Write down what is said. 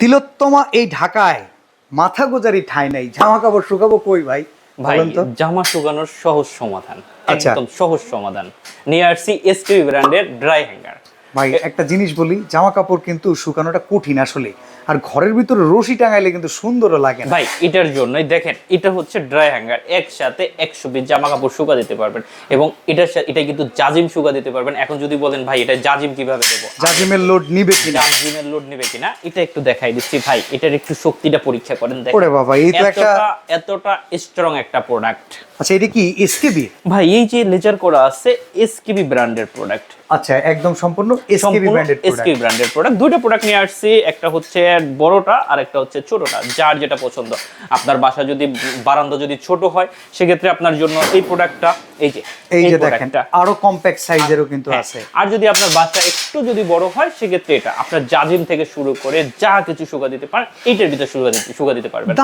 তিলোত্তমা এই ঢাকায় মাথা গোজারি ঠাই নাই। জামা কাপড় শুকাবো কই ভাই? ভাই জামা শুকানোর সহজ সমাধান আচ্ছা। একদম সহজ সমাধান। নিয়ে আসছি এসকেবি ব্র্যান্ডের ড্রাই হ্যাঙ্গার ভাই একটা জিনিস বলি জামা কাপড় কিন্তু শুকানোটা কঠিন আসলে। আর ঘরের ভিতরে রশি টাঙাইলে কিন্তু সুন্দরও লাগে ভাই এটার জন্যই দেখেন এটা হচ্ছে ড্রাই হ্যাঙ্গার একসাথে একশো পিস জামা কাপড় শুকা দিতে পারবেন এবং এটার সাথে এটা কিন্তু জাজিম শুকা দিতে পারবেন। এখন যদি বলেন ভাই এটা জাজিম কীভাবে দেবো? জাজিমের লোড নিবে কিনা? জাজিমের লোড নেবে কিনা? এটা একটু দেখাই দিচ্ছি ভাই এটার একটু শক্তিটা পরীক্ষা করেন দেখেন। ওরে বাবা, এই তো একটা- এতটা স্ট্রং একটা প্রোডাক্ট আচ্ছা এটা কি এসকেবি ভাই এই যে লেজার করা আছে এসকেবি ব্র্যান্ডের প্রোডাক্ট আচ্ছা একদম সম্পূর্ণ এসকেবি সম্পূর্ণ ব্র্যান্ডেড এসকেবি ব্র্যান্ডের প্রোডাক্ট দুটো প্রোডাক্ট নিয়ে আসছি একটা হচ্ছে বড়টা আর একটা হচ্ছে ছোটটা যার যেটা পছন্দ। আপনার বাসা যদি বারান্দা যদি ছোট হয় সেক্ষেত্রে আপনার জন্য এই প্রোডাক্টটা এই যে এই যে দেখেন আরও কম্প্যাক্ট সাইজেরও কিন্তু হ্যাঁ, আছে। আর যদি আপনার বাসা একটু যদি বড় হয় সেক্ষেত্রে এটা আপনার জাজিম থেকে শুরু করে যা কিছু শুকা দিতে পারেন এইটার ভিতরে শুকা দিতে পারবেন।